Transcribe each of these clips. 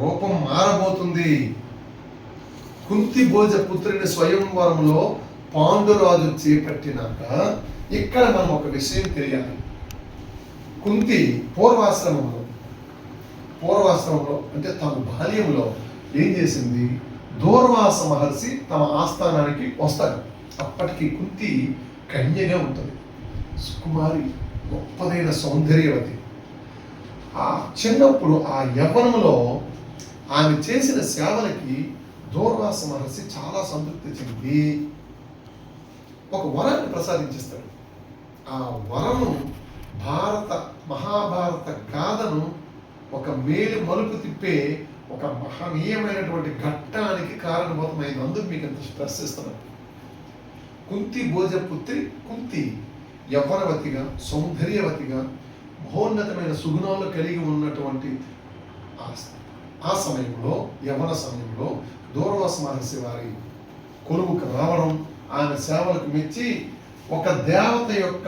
రూపం మారబోతుంది. కుంతి భోజ పుత్రుని స్వయంవరంలో పాండురాజు చేపట్టినాక ఇక్కడ మనం ఒక విషయం తెలియాలి. కుంతి పూర్వాశ్రమంలో పూర్వాశ్రమంలో అంటే తమ బాల్యంలో ఏం చేసింది? దూర్వాస మహర్షి తమ ఆస్థానానికి వస్తారు అప్పటికి కుంతి కన్యగా ఉంటుంది. సుకుమారి గొప్పదైన సౌందర్యవతి. ఆ చిన్నప్పుడు ఆ యవ్వనంలో ఆమె చేసిన సేవలకి దూర్వాస మహర్షి చాలా సంతృప్తి చెంది. ఒక వరాన్ని ప్రసాదించేస్తాడు. ఆ వరము భారత మహాభారత గాథను ఒక మేలు మలుపు తిప్పే ఒక మహనీయమైనటువంటి ఘట్టానికి కారణభూతమైంది. అందుకు మీకు ఎంత స్ట్రెస్ ఇస్తున్నాను. కుంతి భోజపుత్రి కుంతి యవ్వనవతిగా సౌందర్యవతిగా మహోన్నతమైన సుగుణాలు కలిగి ఉన్నటువంటి ఆ- ఆ సమయంలో యవన సమయంలో దూర్వాస మహర్షి వారి కొలువుకు రావడం ఆయన సేవలకు మెచ్చి ఒక దేవత యొక్క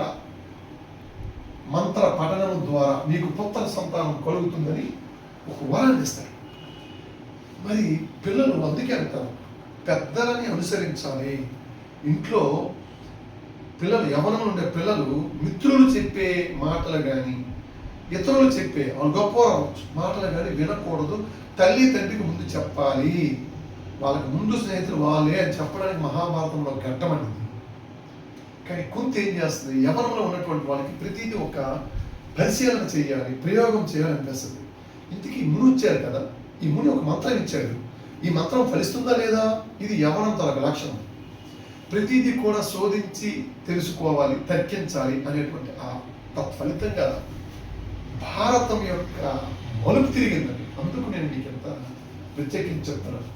మంత్ర పఠనం ద్వారా మీకు పుత్ర సంతానం కలుగుతుందని ఒక వరాన్ని ఇస్తారు మరి పిల్లలు అందుకే అంటారు పెద్దలని అనుసరించాలి. ఇంట్లో పిల్లలు యవనంలో ఉండే పిల్లలు మిత్రులు చెప్పే మాటలు కానీ ఇతరులు చెప్పే వాళ్ళు గొప్ప మాటలు కానీ వినకూడదు. తల్లి తండ్రికి ముందు చెప్పాలి. వాళ్ళకి ముందు స్నేహితులు వాళ్ళే అని చెప్పడానికి మహాభారతంలో ఘట్టమండి కానీ కుంత ఏం చేస్తుంది? యవనంలో ఉన్నటువంటి వాళ్ళకి ప్రతిదీ ఒక పరిశీలన చేయాలి ప్రయోగం చేయాలనిపిస్తుంది ఇంటికి ముని వచ్చారు కదా? ఈ ముని ఒక మంత్రం ఇచ్చాడు. ఈ మంత్రం ఫలిస్తుందా లేదా? ఇది యవనం తన లక్షణం ప్రతిదీ కూడా శోధించి తెలుసుకోవాలి తర్కించాలి అనేటువంటి ఆ తత్ఫలితంగా భారతం యొక్క మలుపు తిరిగిందండి అందుకు నేను మీకు ఎంత ప్రత్యేకించి చెప్తున్నాను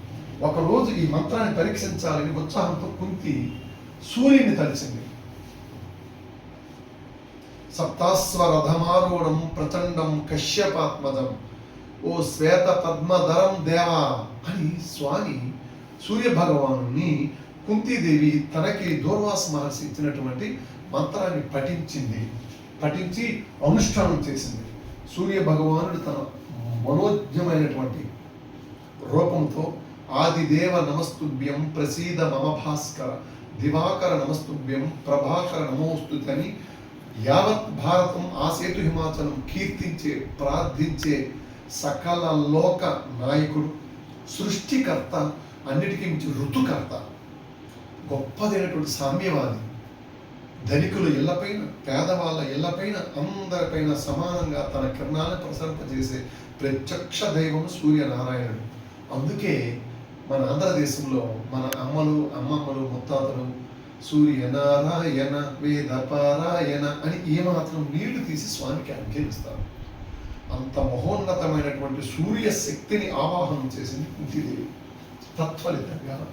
ఒకరోజు ఈ మంత్రాన్ని పరీక్షించాలని ఉత్సాహంతో కుంతి సూర్యుని తలిసింది. సప్తాస్వరథమారూఢం ప్రచండం కశ్యపాత్మజం. ఓ శ్వేత పద్మధరం దేవా అని స్వామి సూర్యభగవాను కుంతీదేవి తనకి దూర్వాస మహర్షి ఇచ్చినటువంటి మంత్రాన్ని పఠించింది. పఠించి అనుష్ఠానం చేసింది. సూర్య భగవానుడు తన మనోజ్ఞమైనటువంటి రూపంతో ఆదిదేవ నమస్తుభ్యం ప్రసీద మమ భాస్కర దివాకర నమస్తుభ్యం ప్రభాకర నమోస్తుతని యావత్ భారతం ఆ సేతు హిమాచలం కీర్తించే ప్రార్థించే సకల లోక నాయకుడు సృష్టికర్త అన్నిటికీ మించి ఋతుకర్త గొప్పదైనటువంటి సామ్యవాది. ధనికుల ఇళ్ళపైన పేదవాళ్ళ ఇళ్ళపైన అందరిపైన సమానంగా తన కిరణాన్ని ప్రసరింపజేసే ప్రత్యక్ష దైవం సూర్యనారాయణుడు. అందుకే మన ఆంధ్రదేశంలో మన అమ్మలు అమ్మమ్మలు ముత్తాతలు సూర్యనారాయణ వేద పారాయణ అని ఏమాత్రం నీళ్ళు తీసి స్వామికి అంకేమిస్తారు అంత మహోన్నతమైనటువంటి సూర్య శక్తిని ఆవాహనం చేసింది కుంతిదేవి. తత్ఫలితంగా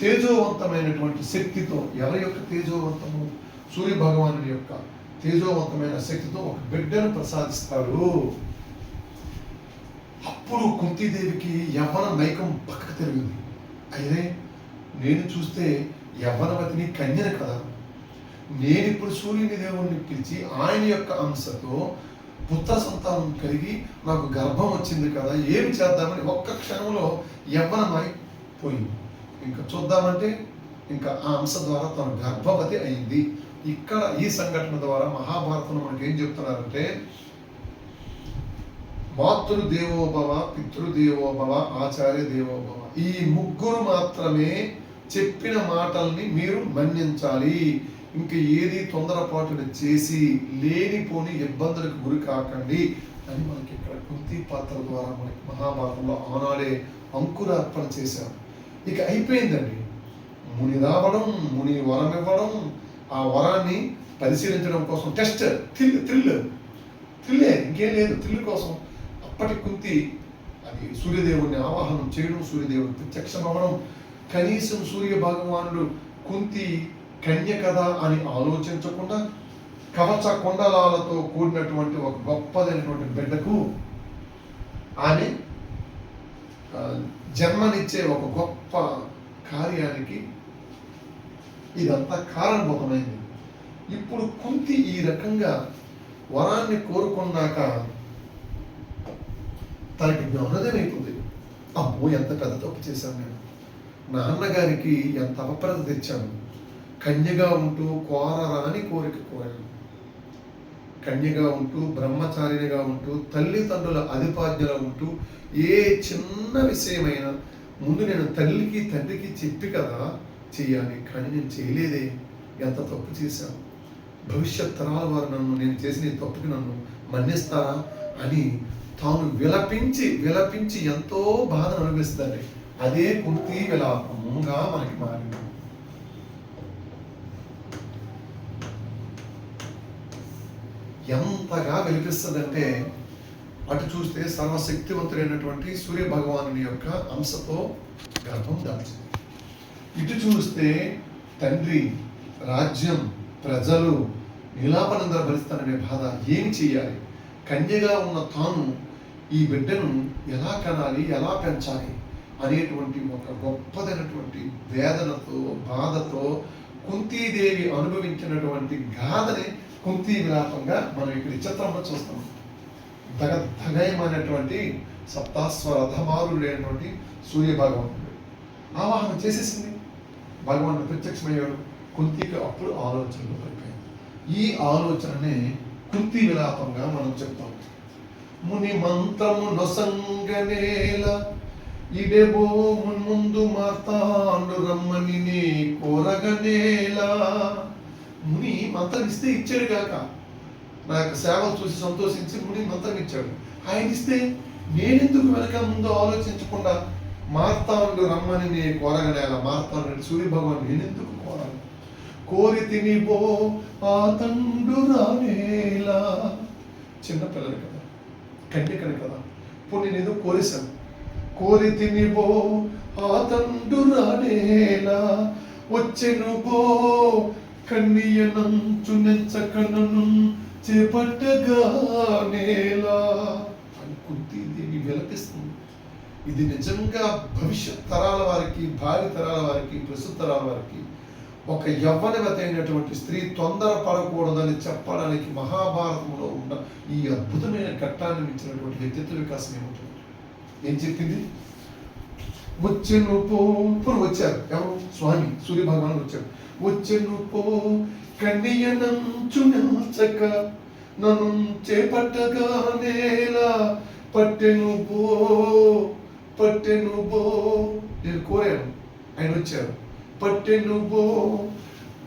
తేజోవంతమైనటువంటి శక్తితో ఎవరి యొక్క తేజోవంతము? సూర్య భగవానుడి యొక్క తేజోవంతమైన శక్తితో ఒక బిడ్డను ప్రసాదిస్తాడు అప్పుడు కుంతీదేవికి యవ్వన నైకం పక్కకు తిరిగింది. అయితే నేను చూస్తే యవ్వనవతిని కన్యను కదా. నేను ఇప్పుడు సూర్యుని దేవుణ్ణి పిలిచి ఆయన యొక్క అంశతో పుత్ర సంతానం కలిగి నాకు గర్భం వచ్చింది కదా ఏం చేద్దామని ఒక్క క్షణంలో యవ్వనమై పోయింది. ఇంకా చూద్దామంటే ఇంకా ఆ అంశ ద్వారా తను గర్భవతి అయింది. ఇక్కడ ఈ సంఘటన ద్వారా మహాభారతంలో మనకి ఏం చెప్తున్నారంటే మాతృదేవోభవ పితృదేవోభవ ఆచార్య దేవోభవ ఈ ముగ్గురు మాత్రమే చెప్పిన మాటల్ని మీరు మన్నించాలి. ఇంక ఏది తొందరపాటుని చేసి లేనిపోని ఇబ్బందులకు గురి కాకండి అని మనకి ఇక్కడ కుంతి పాత్ర ద్వారా మనకి మహాభారతంలో ఆనాడే అంకురార్పణ చేశారు. ఇక అయిపోయిందండి. ముని రావడం ముని వరం ఇవ్వడం ఆ వరాన్ని పరిశీలించడం కోసం టెస్ట్ థ్రిల్ థ్రిల్ థ్రిల్లే ఇంకేం లేదు థ్రిల్ కోసం. అప్పటి కుంతి అది సూర్యదేవుని ఆవాహనం చేయడం సూర్యదేవుని ప్రత్యక్షం అవ్వడం కనీసం సూర్య భగవానుడు కుంతి కన్య కదా అని ఆలోచించకుండా కవచ కొండలాలతో కూడినటువంటి ఒక గొప్పదైనటువంటి బిడ్డకు ఆమె జన్మనిచ్చే ఒక గొప్ప కార్యానికి ఇదంతా కారణభూతమైంది. ఇప్పుడు కుంతి ఈ రకంగా వరాన్ని కోరుకున్నాక తనకి జ్ఞానోదయం అమ్మో ఎంత పెద్ద తప్పు చేశాను నేను. నాన్నగారికి ఎంత అపప్రద తెచ్చాను. కన్యగా ఉంటూ కోరరాని కోరిక కోరాను. కన్యగా ఉంటూ బ్రహ్మచారినిగా ఉంటూ తల్లిదండ్రుల అధిపాజ్ఞలో ఉంటూ ఏ చిన్న విషయమైనా ముందు నేను తల్లికి తండ్రికి చెప్పి కదా చేయాలి కానీ నేను చేయలేదే. ఎంత తప్పు చేశాను భవిష్యత్ తరాల వారు నన్ను నేను చేసిన తప్పుకి నన్ను మన్నిస్తారా అని తాను విలపించి విలపించి ఎంతో బాధను అనుభవిస్తుంది అదే కుర్తి విలాపముగా మనకి మారింది. ఎంతగా విలపిస్తుందంటే అటు చూస్తే సర్వశక్తివంతుడైనటువంటి సూర్య భగవానుని యొక్క అంశతో గర్భం దాల్చింది. ఇటు చూస్తే తండ్రి రాజ్యం ప్రజలు నీలాపనందర భరిస్తాననే బాధ ఏమి చేయాలి? కన్యగా ఉన్న తాను ఈ బిడ్డను ఎలా కనాలి ఎలా పెంచాలి అనేటువంటి ఒక గొప్పదైనటువంటి వేదనతో బాధతో కుంతీదేవి అనుభవించినటువంటి గాథని కుంతీ విలాపంగా మనం ఇక్కడ ఈ చిత్రంలో చూస్తాం. దగ దగయమైనటువంటి సప్తాస్వర రథమారుడైనటువంటి సూర్య ఆవాహన చేసేసింది. భగవాన్ ప్రత్యక్షమయ్యాడు. కుంతికి అప్పుడు ఆలోచనలు పడిపోయింది. ఈ ఆలోచననే కుంతి విలాపంగా మనం చెప్తాం. ముని మంత్రము నొసంగనేల ఇడెబో మున్ముందు మార్తాండు రమ్మని నీ కోరగనేలా ముని మంత్రం ఇస్తే ఇచ్చాడు కాక నా యొక్క సేవలు చూసి సంతోషించి ముని మంత్రం ఇచ్చాడు. ఆయన ఇస్తే నేనెందుకు వెనక ముందు ఆలోచించకుండా మార్తాండు రమ్మని నీ కోరగనేలా మార్తాండు సూర్య భగవాన్ నేనెందుకు కోరాలి? కోరి తిని బో ఆ తండు రానేలా. చిన్నపిల్లలు కదా కన్యకని కదా. ఇప్పుడు నేను ఏదో కోరేశాను. కోరి తిని బో ఆ తండు రానేలా. వచ్చెను బో కన్నియనంచు చేపట్టగా చేపట్టగానేలా. అని కుంతీదేవి విలపిస్తుంది. ఇది నిజంగా భవిష్యత్ తరాల వారికి భావి తరాల వారికి ప్రస్తుత తరాల వారికి ఒక యవ్వనవత అయినటువంటి స్త్రీ తొందర పడకూడదని చెప్పడానికి మహాభారతంలో ఉన్న ఈ అద్భుతమైన ఘట్టాన్ని ఇచ్చినటువంటి వ్యక్తిత్వ వికాసం ఏముంటుంది? ఏం చెప్పింది? వచ్చెను పో వచ్చారు. ఎవరు? స్వామి. సూర్య భగవాన్ వచ్చారు వచ్చెను పో కన్యనంచునచక నన్ను చేపట్టగా నేల పట్టెను పో. పట్టెను పో నేను కోరాను. ఆయన వచ్చారు. పట్టెను పో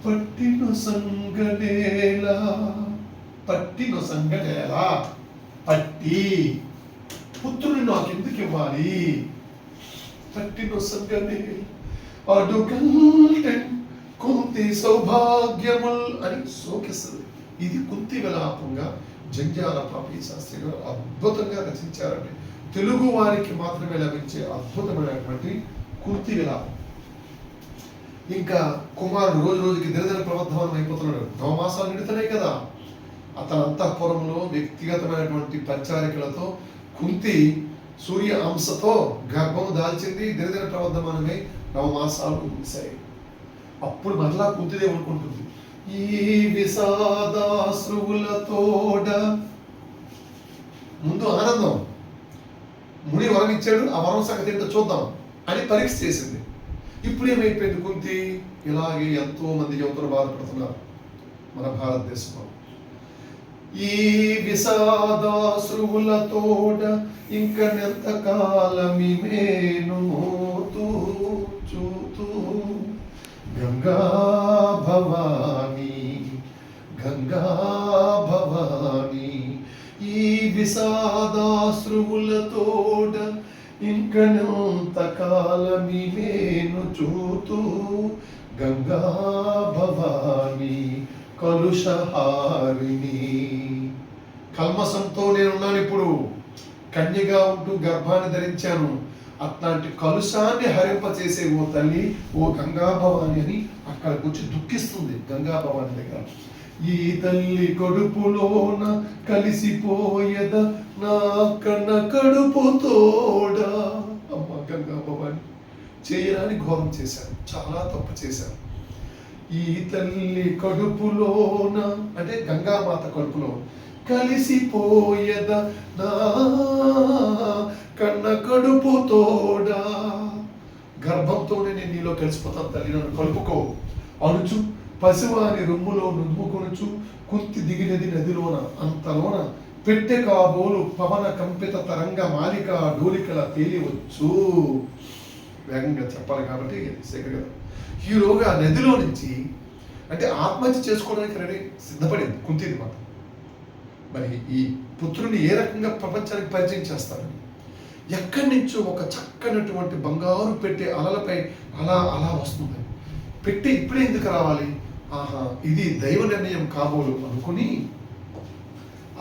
పట్టిన సంగనేలా. పట్టిన సంగనేలా. పట్టి. పుత్రుని నాకు ఎందుకు ఇవ్వాలి? పట్టిన సంగనే. అడుగంటే కుంతి సౌభాగ్యముల్ అని సోకిస్తుంది. ఇది కుంతి విలాపంగా జంజాల పాపి శాస్త్రి గారు అద్భుతంగా రచించారండి. తెలుగు వారికి మాత్రమే లభించే అద్భుతమైనటువంటి కుర్తి విలాపం ఇంకా కుమారుడు రోజు రోజుకి దినదిన ప్రవర్ధమానం అయిపోతున్నాడు. నవమాసాలు నిడుతున్నాయి కదా. అతని అంతఃపురంలో వ్యక్తిగతమైనటువంటి పరిచారికలతో కుంతి సూర్య అంశతో గర్భము దాల్చింది. దినదిన ప్రవర్ధమానమై నవమాసాలు ముగిశాయి. అప్పుడు మరలా కుంతిదే అనుకుంటుంది. ఈ విషాదాశ్రువులతోడ ముందు ఆనందం. ముని వరం ఇచ్చాడు ఆ వరం సంగతి ఏంటో చూద్దాం అని పరీక్ష చేసింది. ఇప్పుడు ఏమైపోయింది కుంతి? ఇలాగే ఎంతో మంది యువతలు బాధపడుతున్నారు మన భారతదేశంలో. ఈ విషాదాశ్రువులతోడ ఇంక నెంత చూతూ గంగా భవాని గంగా భ ఈ విషాదాశ్రువులతోడ ఇంకనంత చూతూ గంగా భవాని కలుషహారిణి. కల్మసంతో నేనున్నాను ఇప్పుడు. కన్యగా ఉంటూ గర్భాన్ని ధరించాను. అట్లాంటి కలుషాన్ని హరింపచేసే ఓ తల్లి ఓ గంగా భవాని అని అక్కడ వచ్చి దుఃఖిస్తుంది గంగా భవాని దగ్గర. ఈ తల్లి కడుపులోన కలిసిపోయేద? నా కన్న కడుపు తోడా? అమ్మ గంగా భవాని చేయరాని ఘోరం చేశాను. చాలా తప్పు చేశాను. ఈ తల్లి కడుపులోన అంటే గంగామాత కడుపులో కలిసిపోయద? నా కన్న కడుపు తోడా? గర్భంతోనే నేను నీలో కలిసిపోతాను తల్లి నన్ను కలుపుకో. అనుచు పసివాని రొమ్ములో నుమ్ముకొనుచు కుంతి దిగినది నదిలోన అంతలోన పెట్టె కాబోలు పవన కంపిత తరంగ మాలిక డోలికల తేలివచ్చు వేగంగా చెప్పాలి కాబట్టి శేఖర్ గారు ఈలోగా నదిలో నుంచి అంటే ఆత్మహత్య చేసుకోవడానికి రెడీ సిద్ధపడింది కుంతిది మాట మరి ఈ పుత్రుని ఏ రకంగా ప్రపంచానికి పరిచయం చేస్తారని ఎక్కడి నుంచో ఒక చక్కనటువంటి బంగారు పెట్టే అలలపై అలా అలా వస్తుంది. పెట్టి ఇప్పుడే ఎందుకు రావాలి? ఆహా ఇది దైవ నిర్ణయం కాబోలు అనుకుని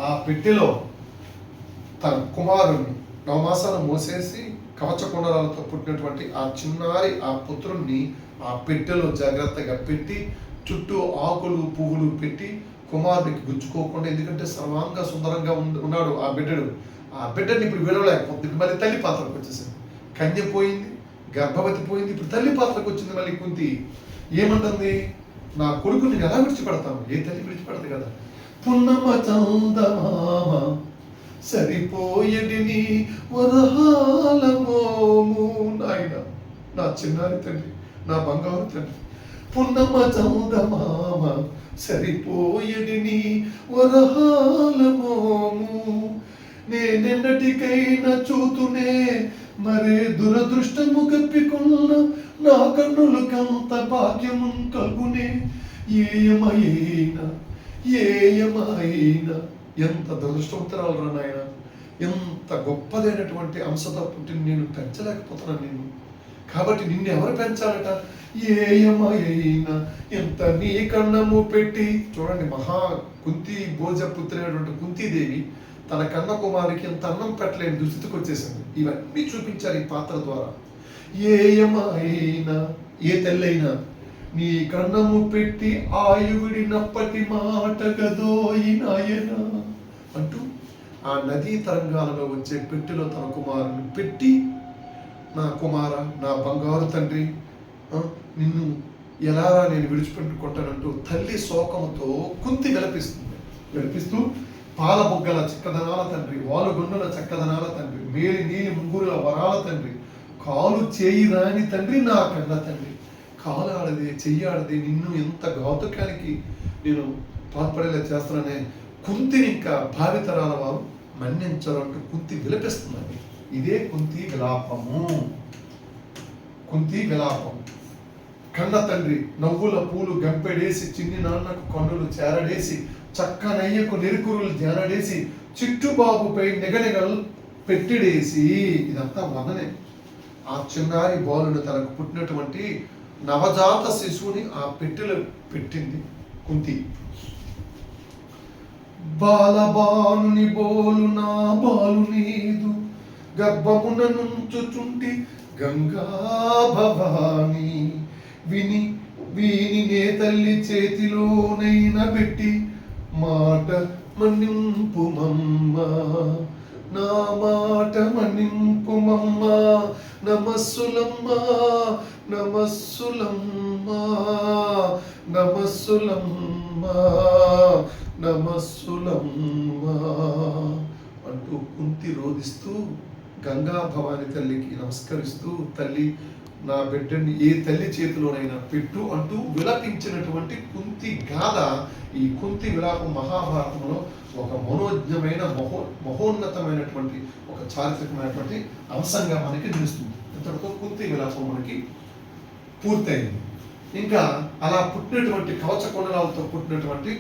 ఆ పెట్టెలో తన కుమారుణ్ణి నవమాసాలు మోసేసి కవచకుండలతో పుట్టినటువంటి ఆ చిన్నారి ఆ పుత్రుణ్ణి ఆ పెట్టెలో జాగ్రత్తగా పెట్టి చుట్టూ ఆకులు పువ్వులు పెట్టి కుమారుడికి గుచ్చుకోకుండా ఎందుకంటే సర్వాంగ సుందరంగా ఉన్నాడు ఆ బిడ్డడు. ఆ బిడ్డని ఇప్పుడు విడవలేకపోతుంది మళ్ళీ తల్లి పాత్రకు వచ్చేసింది. కన్య పోయింది గర్భవతి పోయింది ఇప్పుడు తల్లి పాత్రకు వచ్చింది మళ్ళీ కుంతి. ఏమంటుంది? నా కొడుకుని ఎలా విడిచిపెడతాను ఏ తల్లి విడిచిపెడతా కదా? పున్నమ చందమామ సరిపోయడి నీ వరహాల నాయన నా చిన్నారి తండ్రి నా బంగారు తండ్రి. పున్నమ చందమామ సరిపోయడి నీ వరహాలమోము నేనెన్నటికైనా చూతునే మరే దురదృష్టము కప్పికొన్న నా కన్నులకంత భాగ్యము కలుగునే ఏయమైన ఏయమైన ఎంత దురదృష్టవంతరాలు రా నాయన. ఎంత గొప్పదైనటువంటి అంశతో పుట్టిన నేను పెంచలేకపోతున్నాను నేను. కాబట్టి నిన్ను ఎవరు పెంచాలట? ఏయమైనా ఎంత నీ కన్నము పెట్టి చూడండి మహా కుంతి భోజపుత్రైనటువంటి కుంతీదేవి తన కన్న కుమారికి ఎంత అన్నం పెట్టలేని దుస్థితికి వచ్చేసింది. ఇవన్నీ చూపించారు ఈ పాత్ర ద్వారా. ఏయమైన ఏ తెల్లైనా నీ కన్నము పెట్టి ఆయువిడినప్పటి మాట కదోయినాయన అంటూ ఆ నదీ తరంగాలలో వచ్చే పెట్టెలో తన కుమారుని పెట్టి నా కుమార నా బంగారు తండ్రి నిన్ను ఎలారా నేను విడిచిపెట్టుకుంటానంటూ తల్లి శోకంతో కుంతి గడిపిస్తుంది గడిపిస్తూ పాల బుగ్గల చక్కదనాల తండ్రి వాలుగొన్నుల చక్కదనాల తండ్రి మేలి నీలి ముంగురుల వరాల తండ్రి కాలు చేయి రాని తండ్రి నా కన్న తండ్రి. కాలు ఆడదే చెయ్యి నిన్ను ఎంత ఘాతుకానికి నేను పాల్పడేలా చేస్తాననే కుంతిని ఇంకా భావితరాల వారు మన్నించాలంటూ కుంతి విలపిస్తున్నది ఇదే కుంతి విలాపము. కుంతి విలాపం కన్న తండ్రి నవ్వుల పూలు గంపెడేసి చిన్ని నాన్నకు కన్నులు చేరడేసి చక్కనయ్యకు నిరుకురులు జారడేసి చిట్టుబాబుపై నిగనిగలు పెట్టిడేసి ఇదంతా వదనే ఆ చిన్నారి బాలుని తనకు పుట్టినటువంటి నవజాత శిశువుని ఆ పెట్టెలో పెట్టింది కుంతి. బాలబాలుని బోలు నా బాలు నీదు గర్భమున నుంచుచుంటి గంగా భవానీ. విని వీని నే తల్లి చేతిలోనైనా పెట్టి మాట మన్నింపు మమ్మ. నా మాట మన్నింపు మమ్మ. నమస్సులమ్మ నమస్సులమ్మ నమస్సులమ్మ నమస్సులమ్మ అంటూ కుంతి రోధిస్తూ గంగా భవాని తల్లికి నమస్కరిస్తూ తల్లి నా బిడ్డని ఏ తల్లి చేతిలోనైనా పెట్టు అంటూ విలపించినటువంటి కుంతి గాథ ఈ కుంతి విలాపం మహాభారతంలో ఒక మనోజ్ఞమైన మహో మహోన్నతమైనటువంటి ఒక చారిత్రకమైనటువంటి అంశంగా మనకి నిలుస్తుంది. ఇంతటితో కుంతి విలాపం మనకి పూర్తయింది. ఇంకా అలా పుట్టినటువంటి కవచ కొండలతో పుట్టినటువంటి